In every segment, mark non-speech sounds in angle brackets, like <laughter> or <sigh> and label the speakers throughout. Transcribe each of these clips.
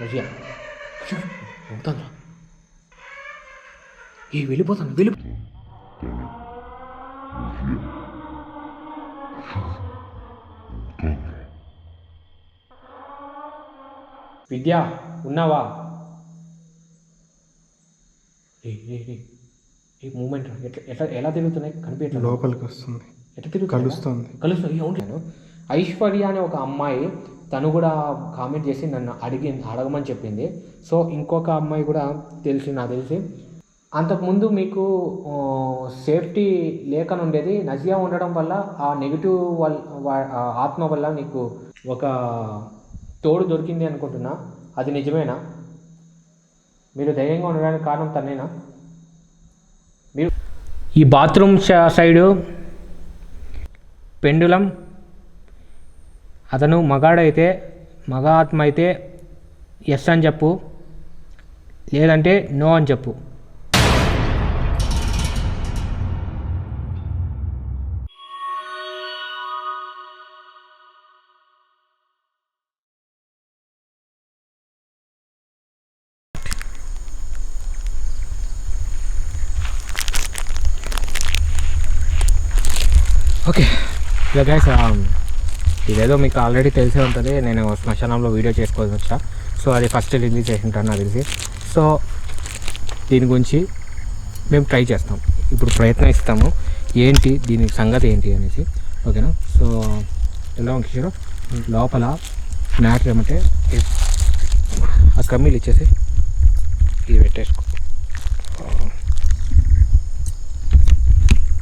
Speaker 1: నజియా అవుతాను ఏ వెళ్ళిపోతాను వెళ్ళి విద్య ఉన్నావా? ఏ మూమెంట్ ఎట్లా ఎట్లా ఎలా తిరుగుతున్నాయి? కనిపించట్లేదు?
Speaker 2: లోపలికి వస్తుంది.
Speaker 1: ఎట్లా తిరుగుతుంది
Speaker 2: కలుస్తుంది.
Speaker 1: కలుస్తుంది ఐశ్వర్య అనే ఒక అమ్మాయి తను కూడా కామెంట్ చేసి నన్ను అడిగి అడగమని చెప్పింది. సో ఇంకొక అమ్మాయి కూడా తెలిసి నాకు తెలిసి అంతకుముందు మీకు సేఫ్టీ లేకనుండేది నజియా ఉండడం వల్ల ఆ నెగిటివ్ వల్ల ఆత్మ వల్ల నీకు ఒక తోడు దొరికింది అనుకుంటున్నా. అది నిజమేనా? మీరు ధైర్యంగా ఉండడానికి కారణం తనేనా మీరు ఈ బాత్రూమ్ సైడు పెండులం అతను మగాడైతే మగ ఆత్మ అయితే ఎస్ అని చెప్పు లేదంటే నో అని చెప్పు. ఓకే ఇక గైస్ ఇదేదో మీకు ఆల్రెడీ తెలిసే ఉంటుంది. నేను శ్మశానంలో వీడియో చేసుకోవాల్సి వచ్చా. సో అది ఫస్ట్ రిలీజ్ చేసి ఉంటాను నాకు తెలిసి. సో దీని గురించి మేము ట్రై చేస్తాం. ఇప్పుడు ప్రయత్నిస్తాము ఏంటి? దీని సంగతి ఏంటి అనేసి. ఓకేనా సో ఎలా కిషోర్ లోపల మ్యాటర్ ఏమంటే ఆ కమ్మీలు ఇచ్చేసి ఇది పెట్టేసుకో.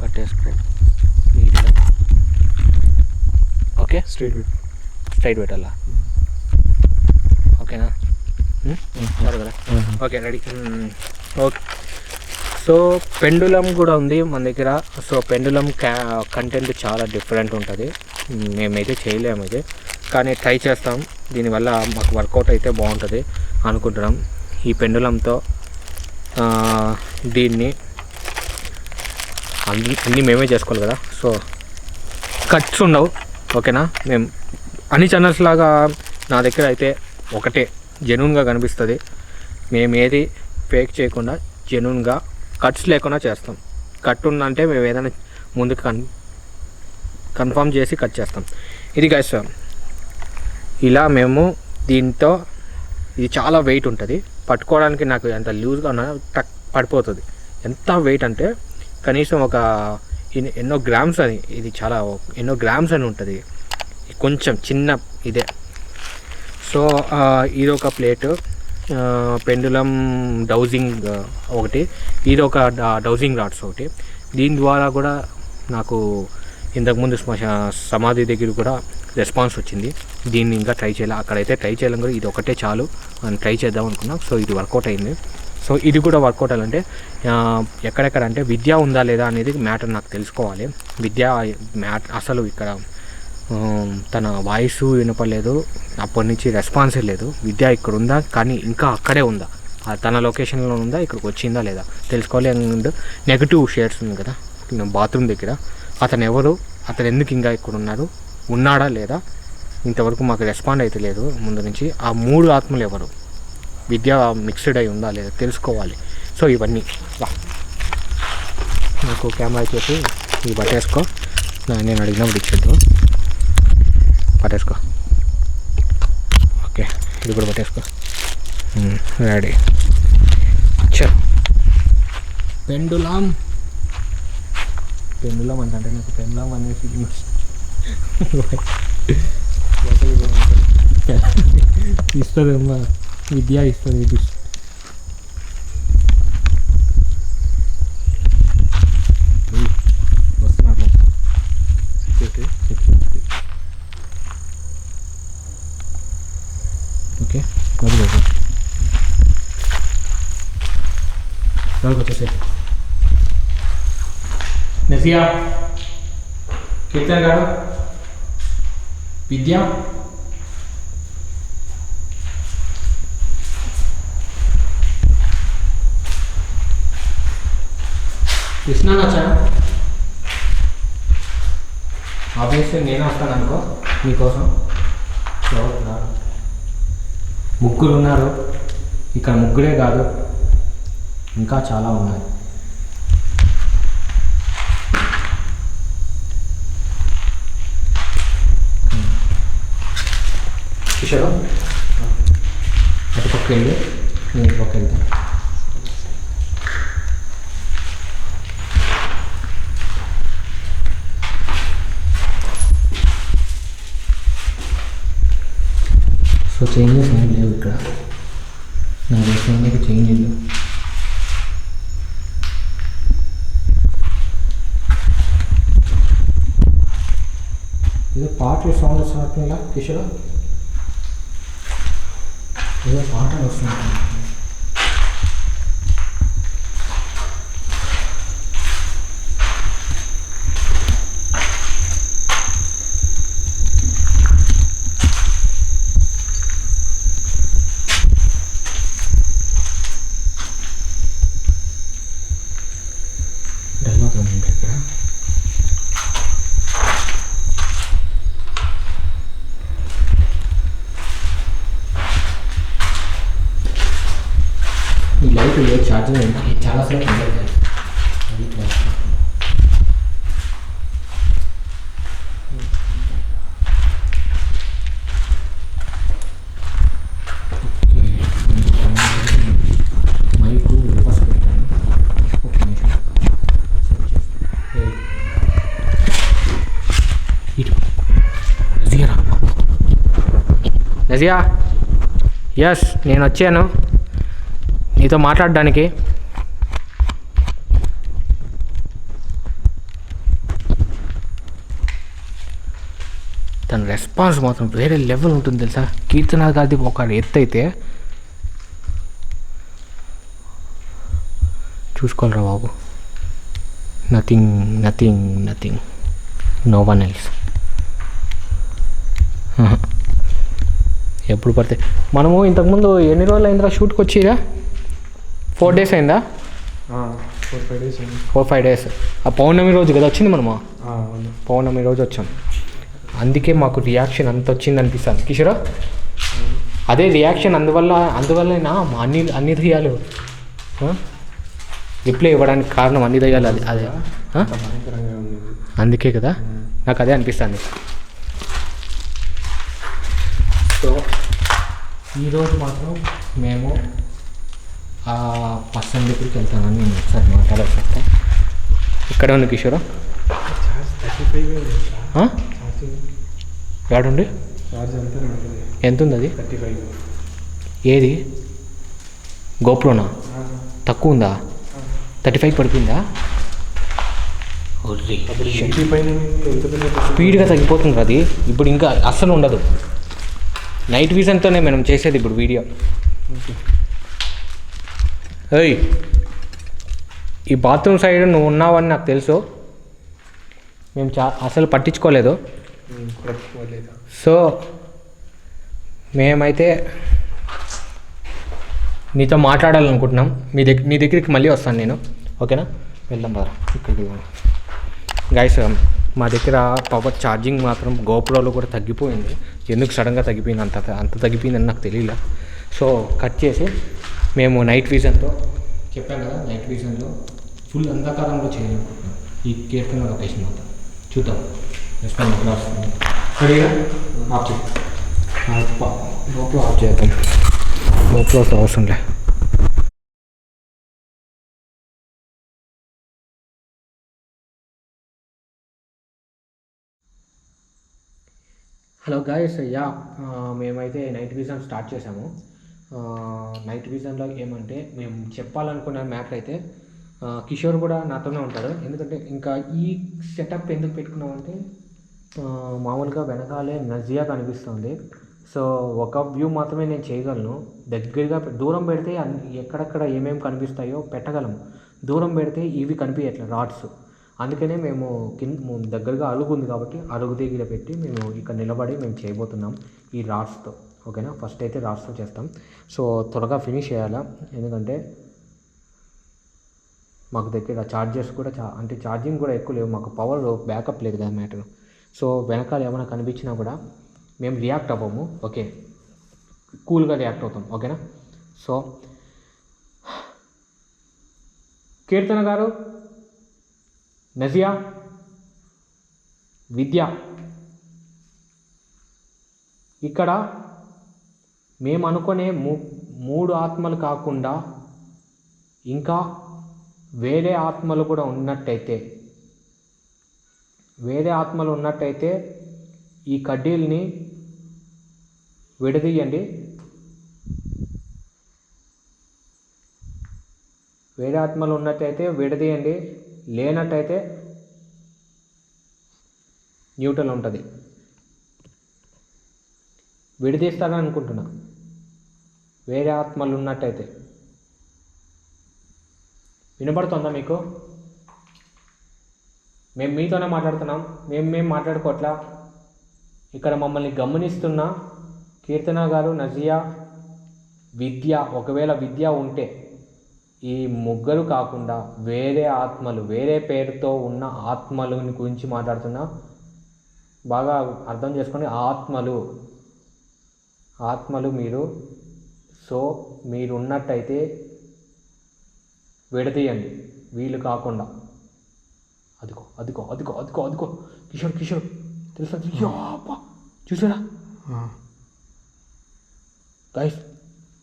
Speaker 1: పట్టేసుకో ఓకే?
Speaker 2: స్ట్రైట్
Speaker 1: స్ట్రైట్ పెట్టాలా ఓకేనా? Okay ready. Okay. So pendulum కూడా ఉంది మన దగ్గర. సో పెండులం క్యా కంటెంట్ చాలా డిఫరెంట్ ఉంటుంది. మ్మ్, మేమైతే చేయలేము ఇది. కానీ ట్రై చేస్తాం. దీనివల్ల మాకు వర్కౌట్ అయితే బాగుంటుంది అనుకుంటున్నాం. ఈ పెండులంతో దీన్ని అన్ని అన్నీ మేమే చేసుకోవాలి కదా. సో కట్స్ ఉండవు. ఓకేనా? మేము అన్ని ఛానల్స్ లాగా నా దగ్గర అయితే ఒకటే జెన్యున్గా కనిపిస్తుంది. మేము ఏది ఫేక్ చేయకుండా జెన్యున్గా కట్స్ లేకుండా చేస్తాం. కట్ ఉందంటే మేము ఏదైనా ముందుకు కన్ కన్ఫర్మ్ చేసి కట్ చేస్తాం. ఇది గైస్ ఇలా మేము దీంతో ఇది చాలా వెయిట్ ఉంటుంది. పట్టుకోవడానికి నాకు ఎంత లూజ్గా ఉన్నా టక్ పడిపోతుంది. ఎంత వెయిట్ అంటే కనీసం ఒక ఎన్నో గ్రామ్స్ అని ఇది చాలా ఎన్నో గ్రామ్స్ అని ఉంటుంది. కొంచెం చిన్న ఇదే. సో ఇది ఒక ప్లేటు. పెండులం డౌజింగ్ ఒకటి. ఇది ఒక డౌజింగ్ రాడ్స్ ఒకటి. దీని ద్వారా కూడా నాకు ఇంతకుముందు సమాధి దగ్గర కూడా రెస్పాన్స్ వచ్చింది. దీన్ని ఇంకా ట్రై చేయాలి? అక్కడైతే ట్రై చేయలేం కూడా ఇది ఒకటే చాలు. అని ట్రై చేద్దాం అనుకున్నాం. సో ఇది వర్కౌట్ అయింది. సో ఇది కూడా వర్కౌట్ అవ్వాలంటే ఎక్కడెక్కడ అంటే విద్య ఉందా లేదా అనేది మ్యాటర్ నాకు తెలుసుకోవాలి. విద్య మ్యాట్ అసలు ఇక్కడ తన వాయిస్ వినపలేదు అప్పటి నుంచి రెస్పాన్సే లేదు. విద్య ఇక్కడ ఉందా? కానీ ఇంకా అక్కడే ఉందా? తన లొకేషన్లో ఉందా? ఇక్కడికి వచ్చిందా లేదా? తెలుసుకోవాలి అండ్ నెగిటివ్ షేర్స్ ఉంది కదా బాత్రూమ్ దగ్గర. అతను ఎవరు? అతను ఎందుకు ఇంకా ఇక్కడ ఉన్నారు? ఉన్నాడా లేదా? ఇంతవరకు మాకు రెస్పాండ్ అయితే లేదు ముందు నుంచి. ఆ మూడు ఆత్మలు ఎవరు? విద్య మిక్స్డ్ అయి ఉందా లేదా తెలుసుకోవాలి. సో ఇవన్నీ. వా నాకు కెమెరా వచ్చేసి ఇది పట్టేసుకో. నేను అడిగినప్పుడు ఇచ్చేద్దు. పట్టేసుకో. ఓకే. ఇది కూడా పట్టేసుకో. రెడీ. చో పెండులాం. పెండులాం అంటే నాకు పెండులాం అనేసి <laughs> ఇస్తుంది అమ్మా విద్య ఇస్తుంది ఇది ఉయ్, వస్తున్నారు సెక్యూరిటీ సెక్యూరిటీ ఓకే లోపలికి వెళ్ళు. లోపలికి వచ్చేసే నసియా కీర్తన్ గారు విద్య కృష్ణ నచ్చా ఆబ్వియస్లీ నేను వస్తాను అనుకో మీకోసం. సో ముగ్గురు ఉన్నారు ఇక్కడ ముగ్గురే కాదు ఇంకా చాలా ఉన్నాయి. కిషోర్ అటుపక్క వెళ్ళి నేను ఇటు పక్క సో చేంజెస్ ఏం లేవు ఇక్కడ. నా దేశంలో చేంజ్ లేవు ఏదో పాటలు సౌండ్ వస్తున్నట్టుందా కిషోర్? ఏదో పాటలు వస్తున్నట్టు డైలాగ్ ఉంది ఇక్కడ ఈ లైట్ ఏ ఛార్జింగ్ ఉంది చాలాసేపు ఉంటుంది అది లైట్. మైకు రివర్స్ పెట్టాను ఒక నిమిషం సెట్ చేస్తాను. ఏ. ఇటు. నజియా రా. రజియా ఎస్ నేను వచ్చాను. నీతో మాట్లాడడానికి. తన రెస్పాన్స్ మాత్రం వేరే లెవెల్ ఉంటుంది తెలుసా? కీర్తన గారి ఒక ఎత్తు అయితే చూసుకోవాలరా బాబు. Nothing nothing nothing no one else ఎప్పుడు పడితే. మనము ఇంతకుముందు ఎన్ని రోజులు అయిందిరా షూట్కి వచ్చిరా? ఫోర్ డేస్ అయిందా?
Speaker 2: ఫోర్ ఫైవ్ డేస్ అయింది.
Speaker 1: ఫోర్ ఫైవ్ డేస్ ఆ పౌర్ణమి రోజు కదా వచ్చింది మనము? పౌర్ణమి రోజు వచ్చాం. అందుకే మాకు రియాక్షన్ అంత వచ్చింది అనిపిస్తుంది. కిషోరా? అదే రియాక్షన్ అందువల్ల అందువల్లనా అన్ని అన్ని దయ్యాలు రిప్లై ఇవ్వడానికి కారణం అన్ని దయ్యాలు అది అదే. అందుకే కదా? నాకు అదే అనిపిస్తుంది. ఈరోజు మాత్రం మేము ఆ పర్సన్ దగ్గరికి వెళ్తామని నేను ఒకసారి మాట్లాడాల్సి వస్తా ఇక్కడ ఉంది కిషోరా?
Speaker 2: ఉంటుంది
Speaker 1: ఎంత ఉంది అది
Speaker 2: థర్టీ ఫైవ్
Speaker 1: ఏది? గోప్రోనా? తక్కువ ఉందా థర్టీ ఫైవ్ పడిపోయిందా? స్పీడ్గా తగ్గిపోతుంది అది ఇప్పుడు ఇంకా అస్సలు ఉండదు. నైట్ విజన్తోనే మనం చేసేది ఇప్పుడు వీడియో ఏయ్ ఈ బాత్రూమ్ సైడ్ నువ్వు ఉన్నావని నాకు తెలుసు. మేము చా అసలు పట్టించుకోలేదు? సో మేమైతే నీతో మాట్లాడాలనుకుంటున్నాం. మీ దగ్గర నీ దగ్గరికి మళ్ళీ వస్తాను నేను. ఓకేనా? వెళ్దాం పద ఇక్కడికి వెళ్దాం గైస్ మా దగ్గర పవర్ ఛార్జింగ్ మాత్రం గోప్రోలో కూడా తగ్గిపోయింది. ఎందుకు సడన్గా తగ్గిపోయింది? అంత అంత తగ్గిపోయిందని నాకు తెలియలే సో కట్ చేసి మేము నైట్ విజన్తో చెప్పాను కదా నైట్ విజన్లో ఫుల్ అంధకారంలో చేయాలనుకుంటున్నాం ఈ కీర్తన లొకేషన్ మాత్రం చూద్దాం. రెస్పాండ్ ఆఫ్ చేద్దాం రెడీగా ఆఫ్ చేద్దాం. గోప్రో అవసరం చేద్దాం హలో గాయస్ యా మేమైతే నైట్ విజన్ స్టార్ట్ చేసాము నైట్ విజన్లో ఏమంటే మేము చెప్పాలనుకున్న మ్యాటర్ అయితే కిషోర్ కూడా నాతోనే ఉంటాడు. ఎందుకంటే ఇంకా ఈ సెటప్ ఎందుకు పెట్టుకున్నామంటే మామూలుగా వెనకాలే నజియా కనిపిస్తుంది. సో ఒక వ్యూ మాత్రమే నేను చేయగలను. దగ్గరగా దూరం పెడితే ఎక్కడెక్కడ ఏమేమి కనిపిస్తాయో పెట్టగలం దూరం పెడితే ఇవి కనిపించట్లేదు రాడ్స్. అందుకనే మేము కింద దగ్గరగా అరుగు ఉంది కాబట్టి అరుగు దగ్గర పెట్టి మేము ఇక్కడ నిలబడి మేము చేయబోతున్నాం ఈ రాడ్స్తో. ఓకేనా? ఫస్ట్ అయితే రాడ్స్తో చేస్తాం. సో త్వరగా ఫినిష్ చేయాలా? ఎందుకంటే మాకు దగ్గర చార్జర్స్ కూడా చా అంటే ఛార్జింగ్ కూడా ఎక్కువ లేవు. మాకు పవర్ బ్యాకప్ లేదు కదా మ్యాటర్. సో వెనకాల ఏమైనా కనిపించినా కూడా మేము రియాక్ట్ అవ్వము. ఓకే? కూల్గా రియాక్ట్ అవుతాం. ఓకేనా? సో కీర్తన గారు నజియా? విద్య. ఇక్కడ మేము అనుకునే మూ మూడు ఆత్మలు కాకుండా ఇంకా వేరే ఆత్మలు కూడా ఉన్నట్టయితే వేరే ఆత్మలు ఉన్నట్టయితే ఈ కడ్డీల్ని విడదీయండి. వేరే ఆత్మలు ఉన్నట్టయితే విడదీయండి. లేనట్టయితే న్యూట్రల్ ఉంటుంది. విడదీస్తారని అనుకుంటున్నా వేరే ఆత్మలు ఉన్నట్టయితే వినపడుతుందా మీకు? మేము మీతోనే మాట్లాడుతున్నాం. మేము మేము మాట్లాడుకోవట్లా? ఇక్కడ మమ్మల్ని గమనిస్తున్న కీర్తన గారు నజియా విద్య ఒకవేళ విద్య ఉంటే ఈ ముగ్గురు కాకుండా వేరే ఆత్మలు వేరే పేరుతో ఉన్న ఆత్మల గురించి మాట్లాడుతున్నా. బాగా అర్థం చేసుకొని ఆత్మలు. ఆత్మలు మీరు సో మీరు ఉన్నట్టయితే విడదీయండి. వీళ్ళు కాకుండా. అదిగో అదిగో అదిగో అదిగో అదిగో. కిషోర్ కిషోర్. తెలుసా. చూసారా? గైస్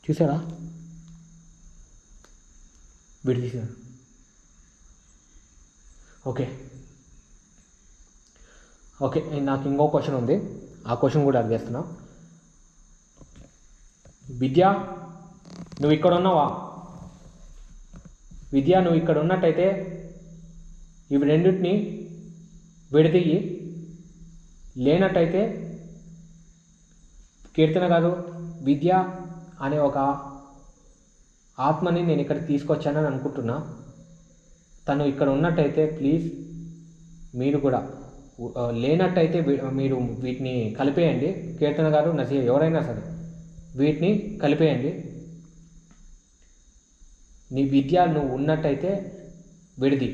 Speaker 1: చూసారా? విడదీశారు ఓకే. ఓకే నాకు ఇంకో క్వశ్చన్ ఉంది. ఆ క్వశ్చన్ కూడా అడిగేస్తున్నా విద్య నువ్వు ఇక్కడ ఉన్నావా? విద్య నువ్వు ఇక్కడ ఉన్నట్టయితే ఇవి రెండింటిని విడదీయి. లేనట్టయితే కీర్తన గారు విద్య అనే ఒక ఆత్మని నేను ఇక్కడ తీసుకొచ్చానని అనుకుంటున్నా. తను ఇక్కడ ఉన్నట్టయితే ప్లీజ్ మీరు కూడా లేనట్టయితే మీరు వీటిని కలిపేయండి. కీర్తన గారు నసీ ఎవరైనా సరే వీటిని కలిపేయండి. నీ విద్య నువ్వు ఉన్నట్టయితే విడిది.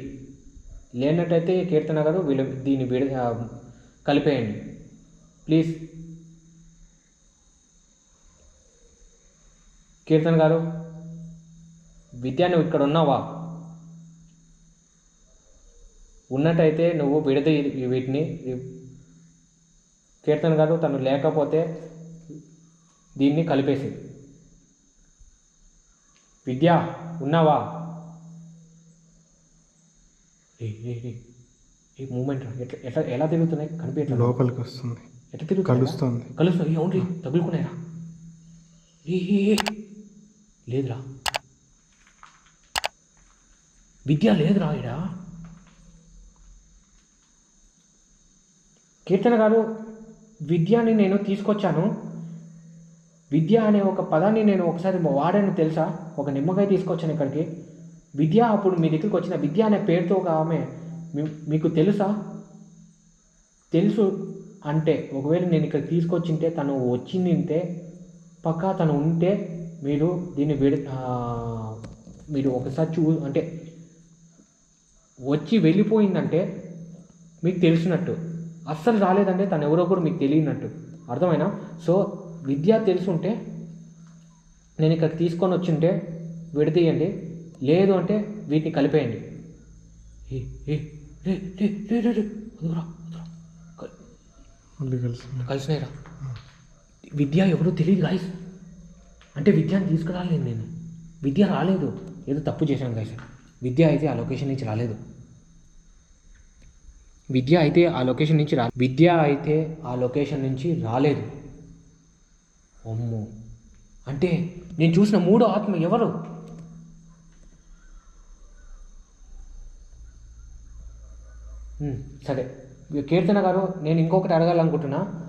Speaker 1: లేనట్టయితే కీర్తన గారు వీళ్ళు దీన్ని విడి కలిపేయండి. ప్లీజ్. కీర్తన గారు విద్య నువ్వు ఇక్కడ ఉన్నావా? ఉన్నట్టయితే నువ్వు విడది వీటిని. కీర్తన గారు తను లేకపోతే దీన్ని కలిపేసి విద్య ఉన్నావా? ఈ మూమెంట్ ఎట్లా ఎట్లా ఎలా తిరుగుతున్నాయి? కనిపించట్లేదు.
Speaker 2: లోపలికి వస్తుంది.
Speaker 1: ఎట్లా తిరుగుతున్నాయి?
Speaker 2: కలుస్తుంది.
Speaker 1: కలుస్తుంది. అవును తగులుకున్నాయిరా. లేదురా. విద్య లేదు రాయుడా? కీర్తన గారు విద్యని నేను తీసుకొచ్చాను. విద్య అనే ఒక పదాన్ని నేను ఒకసారి వాడాను తెలుసా? ఒక నిమ్మకాయ తీసుకొచ్చాను ఇక్కడికి. విద్య అప్పుడు మీ దగ్గరికి వచ్చిన విద్య అనే పేరుతో ఒక ఆమె మీకు తెలుసా? తెలుసు అంటే ఒకవేళ నేను ఇక్కడ తీసుకొచ్చింటే తను వచ్చిందింటే పక్కా తను ఉంటే మీరు దీన్ని విడ మీరు ఒకసారి చూ అంటే వచ్చి వెళ్ళిపోయిందంటే మీకు తెలిసినట్టు. అస్సలు రాలేదంటే తను ఎవరో కూడా మీకు తెలియనట్టు. అర్థమైనా? సో విద్య తెలుసుంటే నేను ఇక్కడ తీసుకొని వచ్చింటే విడదీయండి. లేదు అంటే వీటిని కలిపేయండి. కలిసినాయిరా. విద్య ఎవరో తెలియదు గాయస్ అంటే విద్యను తీసుకురాలేదు నేను. విద్య రాలేదు. ఏదో తప్పు చేశాను గాయస్ విద్య అయితే ఆ లొకేషన్ నుంచి రాలేదు. విద్య అయితే ఆ లొకేషన్ నుంచి రా విద్య అయితే ఆ లొకేషన్ నుంచి రాలేదు. అమ్మో! అంటే నేను చూసిన మూడో ఆత్మ ఎవరు? సరే. కీర్తన గారు నేను ఇంకొకటి అడగాలనుకుంటున్నా.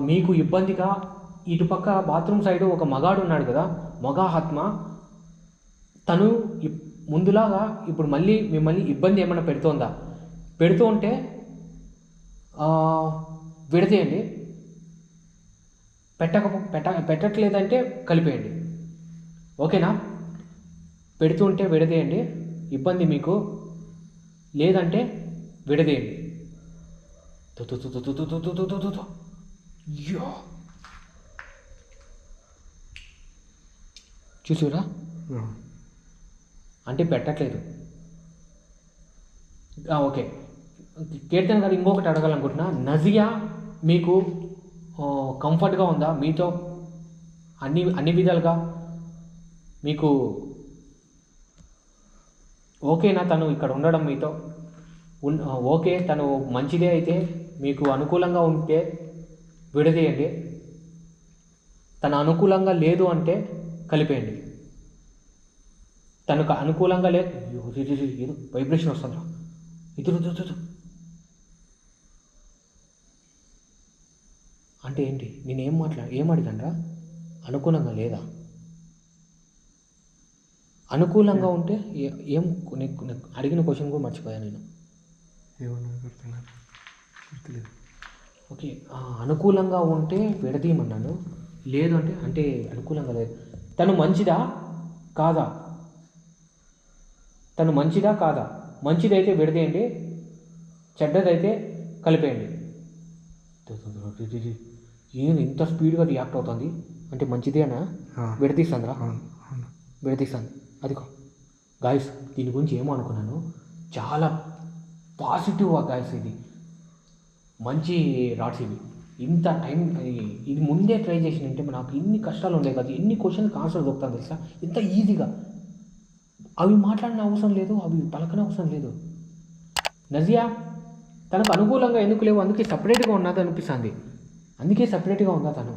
Speaker 1: మీకు ఇబ్బందిగా ఇటుపక్క బాత్రూమ్ సైడ్ ఒక మగాడు ఉన్నాడు కదా మగాహాత్మ. ఆత్మ తను ఇప్- ముందులాగా ఇప్పుడు మళ్ళీ మిమ్మల్ని ఇబ్బంది ఏమైనా పెడుతోందా? పెడుతూ ఉంటే విడదీయండి పెట్టక పెట్ట పెట్టట్లేదంటే కలిపేయండి. ఓకేనా? పెడుతుంటే విడదేయండి ఇబ్బంది మీకు. లేదంటే విడదేయండి చూసారా? అంటే పెట్టట్లేదు. ఓకే. కీర్తన్ గారు ఇంకొకటి అడగాలనుకుంటున్నా. నజియా మీకు కంఫర్ట్గా ఉందా? మీతో అన్ని అన్ని విధాలుగా మీకు ఓకేనా తను ఇక్కడ ఉండడం మీతో? ఓకే. తను మంచిదే అయితే మీకు అనుకూలంగా ఉంటే విడదీయండి. తన అనుకూలంగా లేదు అంటే కలిపేయండి. తనకు అనుకూలంగా లేదు. ఏదో వైబ్రేషన్ వస్తుందా ఇది. అంటే ఏంటి? నేను ఏం మాట్లా ఏం అడిగానరా? అనుకూలంగా లేదా? అనుకూలంగా ఉంటే ఏ- అడిగిన క్వశ్చన్ కూడా మర్చిపోయాను నేను.
Speaker 2: గుర్తులేదు.
Speaker 1: ఓకే అనుకూలంగా ఉంటే విడదీయమన్నాను. లేదు అంటే అంటే అనుకూలంగా లేదు. తను మంచిదా? కాదా? తను మంచిదా కాదా? మంచిదైతే విడదీయండి చెడ్డదైతే కలిపేయండి. ఏం ఇంత స్పీడ్గా రియాక్ట్ అవుతుంది. అంటే మంచిదేనా?
Speaker 2: ఆ.
Speaker 1: విడదీస్తుందిరా.
Speaker 2: అవును
Speaker 1: విడదీస్తాను అదిగో గాయస్ దీని గురించి ఏమో అనుకున్నాను? చాలా పాజిటివ్ గాయస్ ఇది. మంచి రాడ్స్ ఇవి. ఇంత టైం ఇది- ఇది ముందే ట్రై చేసిన అంటే నాకు ఇన్ని కష్టాలు ఉండే కదా. ఎన్ని క్వశ్చన్కి ఆన్సర్ దొరుకుతాను తెలుసా? ఇంత ఈజీగా అవి మాట్లాడిన అవసరం లేదు అవి పలకన అవసరం లేదు. నజియా తనకు అనుకూలంగా ఎందుకు లేవు? అందుకే సపరేట్గా ఉన్నది అనిపిస్తుంది. అందుకే సపరేట్గా ఉందా తను?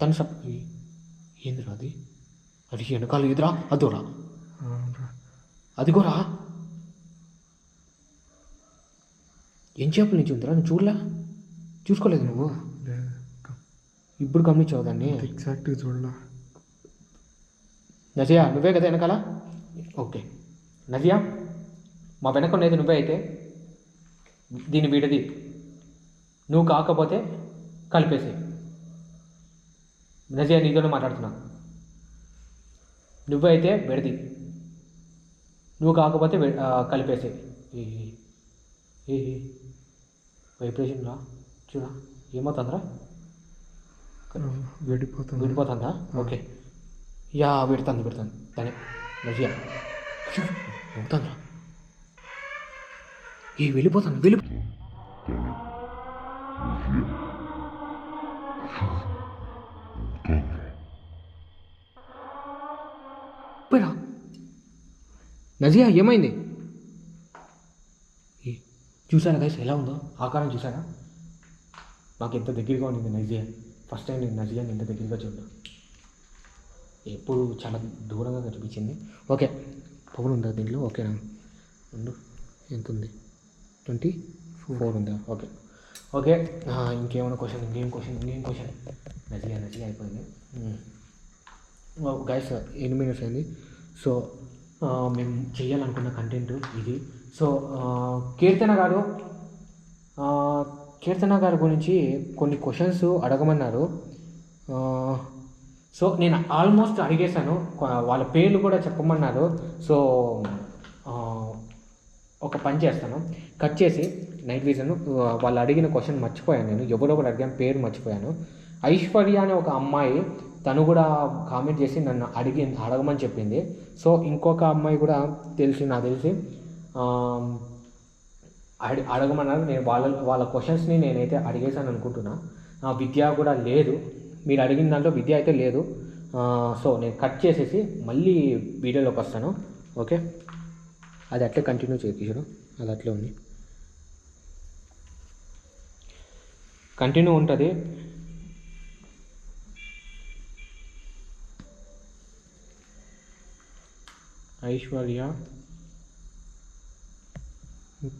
Speaker 1: తను సప్ ఏందిరా అది? అది వెనకాల ఎదురా అదోరా. అదిగోరా. ఏం చేపల నుంచి ఉందిరా నువ్వు చూడలే? చూసుకోలేదు నువ్వు? ఇప్పుడు గమనించావు దాన్ని?
Speaker 2: ఎగ్జాక్ట్గా చూడలా.
Speaker 1: నజియా నువ్వే కదా వెనకాల? ఓకే. నజియా మా వెనక ఉన్నది నువ్వే అయితే దీని వీడది. నువ్వు కాకపోతే కలిపేసి నజియా నీతోనే మాట్లాడుతున్నా. నువ్వే అయితే విడది. నువ్వు కాకపోతే కలిపేసి ఏ వైబ్రేషన్ రా. చూడా ఏమవుతుందిరా?
Speaker 2: వెళ్ళిపోతుంది
Speaker 1: విడిపోతుందా? ఓకే. యా పెడతాను పెడతాను తనే నజియా అవుతుందా ఏ వెళ్ళిపోతాను వెళ్ళి పోయిరా నజియా ఏమైంది ఏ, గైస్ ఎలా ఉందో ఆకారం చూశానా నాకు ఎంత దగ్గరగా ఉండింది నజియా ఫస్ట్ టైం నేను నజియాని ఎంత దగ్గరగా చూడడం ఎప్పుడు చాలా దూరంగా కనిపించింది. ఓకే పవన్ ఉందా దీనిలో? ఓకేనా? రెండు ఎంత ఉంది ట్వంటీ ఫోర్. ఉందా? ఓకే. ఓకే ఇంకేమైనా క్వశ్చన్ ఇంకేం క్వశ్చన్ ఇంకేం క్వశ్చన్? నజియా నజియా అయిపోయింది. గైస్ ఎన్ని మినిట్స్ అయింది? సో మేము చేయాలనుకున్న కంటెంట్ ఇది. సో కీర్తన గారు కీర్తన గారి గురించి కొన్ని క్వశ్చన్స్ అడగమన్నారు. సో నేను ఆల్మోస్ట్ అడిగేశాను. వాళ్ళ పేర్లు కూడా చెప్పమన్నారు సో ఒక పని చేస్తాను. కట్ చేసి నైట్ విజన్ వాళ్ళు అడిగిన క్వశ్చన్ మర్చిపోయాను నేను. ఎవరో ఎవరొకరు అడిగాను పేరు మర్చిపోయాను. ఐశ్వర్య అనే ఒక అమ్మాయి తను కూడా కామెంట్ చేసి నన్ను అడిగి అడగమని చెప్పింది. సో ఇంకొక అమ్మాయి కూడా తెలిసి నాకు తెలిసి అడి అడగమన్నారు. నేను వాళ్ళ వాళ్ళ క్వశ్చన్స్ని నేనైతే అడిగేశాను అనుకుంటున్నా. నా విద్య కూడా లేదు. మీరు అడిగిన దాంట్లో విద్య అయితే లేదు. సో నేను కట్ చేసేసి మళ్ళీ వీడియోలోకి వస్తాను. ఓకే? అది అట్లే కంటిన్యూ చేయించడం అది అట్లే ఉంది. కంటిన్యూ ఉంటుంది. ఐశ్వర్య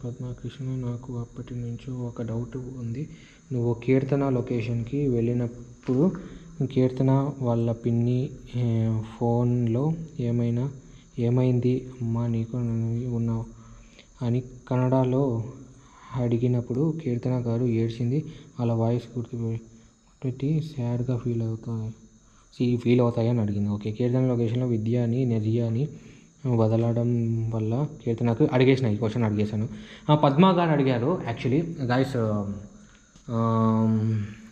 Speaker 1: పద్మకృష్ణ నాకు అప్పటి నుంచి ఒక డౌట్ ఉంది. నువ్వు కీర్తన లొకేషన్కి వెళ్ళినప్పుడు కీర్తన వాళ్ళ పిన్ని ఫోన్లో ఏమైనా ఏమైంది? అమ్మా నీకు ఉన్నావు అని కన్నడలో అడిగినప్పుడు కీర్తన గారు ఏడ్చింది. వాళ్ళ వాయిస్ గుర్తు పెట్టి సాడ్గా ఫీల్ అవుతాయి. ఫీల్ అవుతాయి అని అడిగింది. ఓకే కీర్తన లొకేషన్లో విద్య అని నెజియా అని వదలడం వల్ల కీర్తనకు అడిగేసిన ఈ క్వశ్చన్ అడిగేశాను. పద్మా గారు అడిగారు. యాక్చువల్లీ గాయస్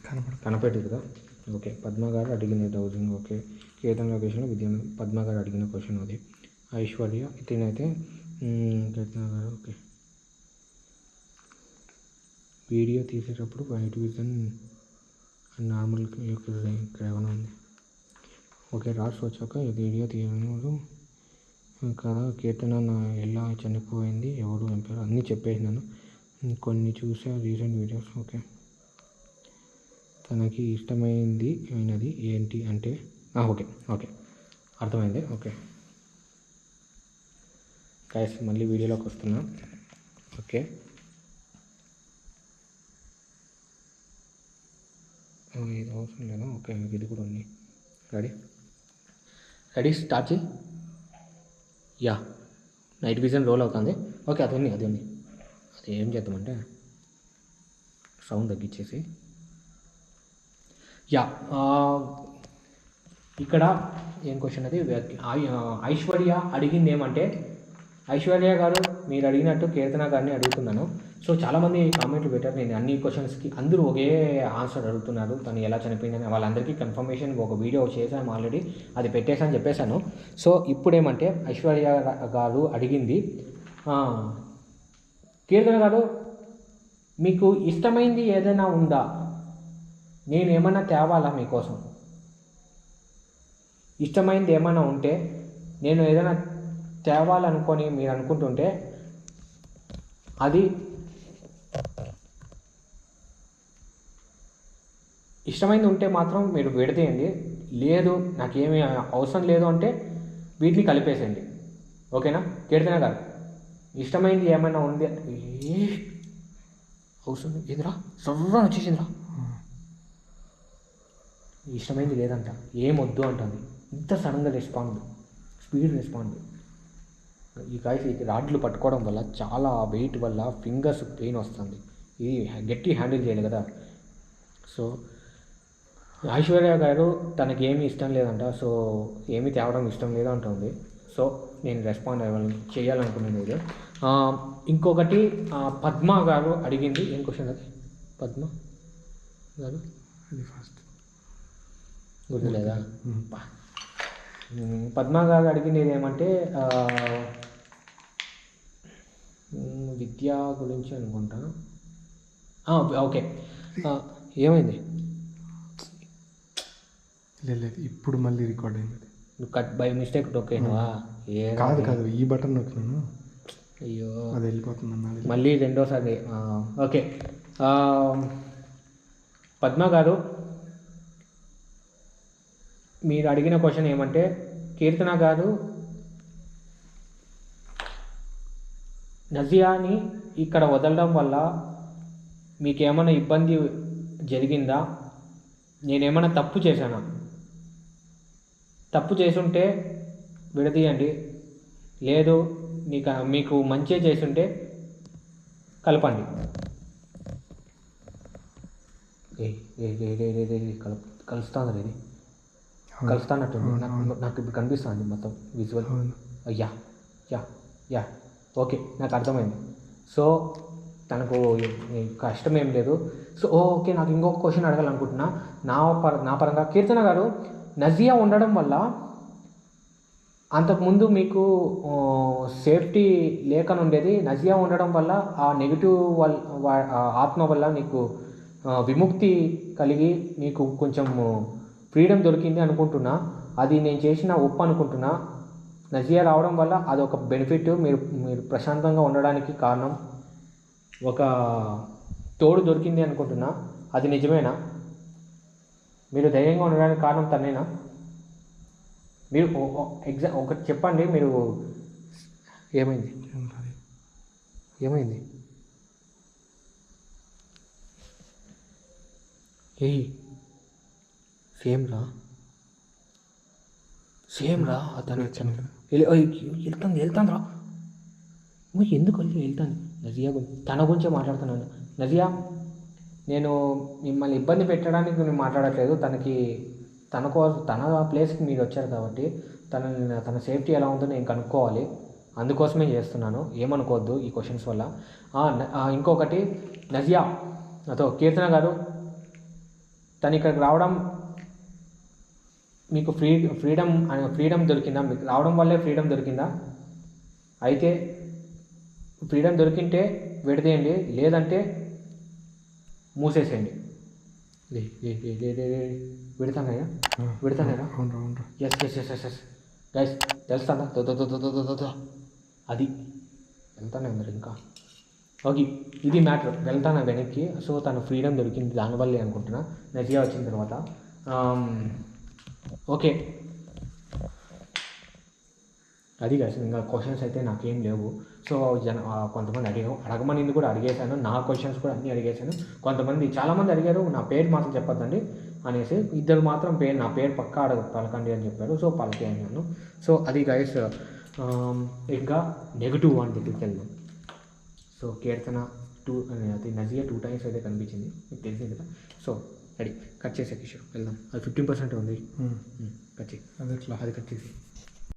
Speaker 2: కనపడుతుంది
Speaker 1: కనపెట్టు కదా? ఓకే పద్మ గారు అడిగిన థౌజండ్ ఓకే. కీర్తన లొకేషన్ విద్యా పద్మ గారు అడిగిన క్వశ్చన్ అది. ఐశ్వర్య తినైతే మ్మ్, కీర్తన గారు ఓకే. వీడియో తీసేటప్పుడు వైట్ విజన్ నార్మల్ ఇక్కడ ఏమైనా ఉంది? ఓకే రాసి వచ్చాక ఈ వీడియో తీయడం కదా కీర్తన నా ఎలా చనిపోయింది ఎవరు చంపారు అన్నీ చెప్పేసినాను. కొన్ని చూసా రీసెంట్ వీడియోస్ ఓకే. తనకి ఇష్టమైంది అయినది ఏంటి అంటే ఓకే ఓకే. అర్థమైంది ఓకే. గైస్ మళ్ళీ వీడియోలోకి వస్తున్నా. ఓకే. ఇది అవసరం లేదా ఓకే ఇది కూడా ఉంది. రెడీ రెడీ స్టార్ట్ చేయి. యా నైట్ విజన్ రోల్ అవుతుంది. ఓకే అది ఉంది అది ఉంది. అది ఏం చేద్దామంటే సౌండ్ తగ్గించేసి యా uh, ఇక్కడ ఏం క్వశ్చన్ అది? ఐశ్వర్య అడిగింది ఏమంటే ఐశ్వర్య గారు మీరు అడిగినట్టు కీర్తన గారిని అడుగుతున్నాను. సో చాలామంది కామెంట్లు పెట్టారు. నేను అన్ని క్వశ్చన్స్కి అందరూ ఒకే ఆన్సర్ అడుగుతున్నారు. తను ఎలా చనిపోయిందని వాళ్ళందరికీ కన్ఫర్మేషన్ ఒక వీడియో చేశాను ఆల్రెడీ అది పెట్టేశాను చెప్పేశాను. సో ఇప్పుడేమంటే ఐశ్వర్య గారు అడిగింది కీర్తన గారు మీకు ఇష్టమైంది ఏదైనా ఉందా? నేనేమన్నా తేవాలా మీకోసం? ఇష్టమైంది ఏమైనా ఉంటే నేను ఏదైనా తేవాలనుకొని మీరు అనుకుంటుంటే అది ఇష్టమైంది ఉంటే మాత్రం మీరు విడదీయండి. లేదు నాకేమీ అవసరం లేదు అంటే వీటిని కలిపేసేయండి. ఓకేనా? కీర్తన గారు ఇష్టమైంది ఏమైనా ఉంది? ఏ అవసరం ఏదిరా? సర్రా వచ్చేసిందిరా. ఇష్టమైంది లేదంట. ఏం అంటుంది. ఇంత సడన్గా రెస్పాండ్ స్పీడ్ రెస్పాండ్ ఈ కాయస్ ఈ రాడ్లు పట్టుకోవడం వల్ల చాలా వెయిట్ వల్ల ఫింగర్స్ పెయిన్ వస్తుంది. ఇది గట్టి హ్యాండిల్ చేయాలి కదా. సో ఐశ్వర్య గారు తనకి ఏమీ ఇష్టం లేదంట. సో ఏమీ తేవడం ఇష్టం లేదు అంటుంది. సో నేను రెస్పాండ్ అవ్వాలి చేయాలనుకున్నాను ఇది ఇంకొకటి పద్మ గారు అడిగింది. ఏం క్వశ్చన్ అది? పద్మ గారు?
Speaker 2: ఫస్ట్
Speaker 1: గుర్తులేదా? పద్మ గారు అడిగింది ఏమంటే విద్య గురించి అనుకుంటా. ఓకే. ఏమైంది?
Speaker 2: లేదు ఇప్పుడు మళ్ళీ రికార్డ్ అయింది.
Speaker 1: నువ్వు కట్ బై మిస్టేక్ నొక్కేనువా ఏ
Speaker 2: కాదు కాదు ఈ బటన్ నొక్కినాను.
Speaker 1: అయ్యో.
Speaker 2: అది వెళ్ళిపోతుంది
Speaker 1: మళ్ళీ రెండోసారి ఓకే. పద్మ గారు మీరు అడిగిన క్వశ్చన్ ఏమంటే కీర్తన గారు నజియాని ఇక్కడ వదలడం వల్ల మీకేమైనా ఇబ్బంది జరిగిందా? నేనేమైనా తప్పు చేశానా? తప్పు చేసుంటే విడదీయండి. లేదు మీకు మీకు మంచి చేసుంటే కలపండి. ఏ ఏ కలుపు కలుస్తాను ఇది. కలుస్తానట్టుంది. నాకు నాకు ఇప్పుడు కనిపిస్తుంది మొత్తం visual yeah yeah yeah. Okay నాకు అర్థమైంది. సో తనకు కష్టం ఏం లేదు. సో ఓకే నాకు ఇంకొక క్వశ్చన్ అడగాలనుకుంటున్నా. నా పర నా పరంగా కీర్తన గారు నజియా ఉండడం వల్ల అంతకుముందు మీకు సేఫ్టీ లేకనుండేది నజియా ఉండడం వల్ల ఆ నెగిటివ్ వల్ల ఆత్మ వల్ల నీకు విముక్తి కలిగి మీకు కొంచెం ఫ్రీడమ్ దొరికింది అనుకుంటున్నా అది నేను చేసిన ఒప్పు అనుకుంటున్నా. నజియా రావడం వల్ల అదొక బెనిఫిట్. మీరు మీరు ప్రశాంతంగా ఉండడానికి కారణం ఒక తోడు దొరికింది అనుకుంటున్నా. అది నిజమేనా? మీరు ధైర్యంగా ఉండడానికి కారణం తనేనా మీరు ఎగ్జామ్ ఒకటి చెప్పండి మీరు ఏమైంది? ఏమైంది? ఏయ్ సేమ్ రా. సేమ్ రా అతను
Speaker 2: వచ్చాను కదా
Speaker 1: వెళ్తాను వెళ్తాను రా. ఎందుకు వెళ్ళి వెళ్తాను? నజియా గురించి తన గురించే మాట్లాడుతున్నాను. నజియా నేను మిమ్మల్ని ఇబ్బంది పెట్టడానికి నేను మాట్లాడట్లేదు. తనకి తన కోసం తన ప్లేస్కి మీరు వచ్చారు కాబట్టి తన తన సేఫ్టీ ఎలా ఉందో నేను కనుక్కోవాలి. అందుకోసమే చేస్తున్నాను. ఏమనుకోవద్దు ఈ క్వశ్చన్స్ వల్ల. ఇంకొకటి నజియా అతో కీర్తన గారు తను ఇక్కడికి రావడం మీకు ఫ్రీ ఫ్రీడమ్ ఫ్రీడమ్ దొరికిందా? మీకు రావడం వల్లే ఫ్రీడమ్ దొరికిందా? అయితే ఫ్రీడమ్ దొరికింటే విడదేయండి లేదంటే మూసేసేయండి. లే లే yes yes yes yes yes తెలుస్తానా? అది. వెళ్తానే ఉన్నారు ఇంకా. ఓకే ఇది మ్యాటర్. వెళ్తాను వెనక్కి? సో తను ఫ్రీడమ్ దొరికింది దానివల్లే అనుకుంటున్నా. నదిగా వచ్చిన తర్వాత. ఓకే. అది కాదు ఇంకా క్వశ్చన్స్ అయితే నాకేం లేవు. సో జన కొంతమంది అడిగా అడగమని కూడా అడిగేశాను. నా క్వశ్చన్స్ కూడా అన్నీ అడిగేశాను. కొంతమంది చాలామంది అడిగారు నా పేరు మాత్రం చెప్పొద్దండి అనేసి. ఇద్దరు మాత్రం పేరు నా పేరు పక్కా అడగ పలకండి అని చెప్పారు. సో పలికే సో అది గైస్ ఇంకా నెగిటివ్ వన్ దగ్గరికి వెళ్దాం. సో కీర్తన టూ అది నజియా టూ టైమ్స్ అయితే కనిపించింది. మీకు తెలిసింది కదా? సో రెడీ కట్ చేసే కిషోర్. వెళ్దాం. అది ఫిఫ్టీన్ పర్సెంట్ ఉంది. కట్ చేయి.
Speaker 2: అది ఎట్లా
Speaker 1: అది కట్ చేసి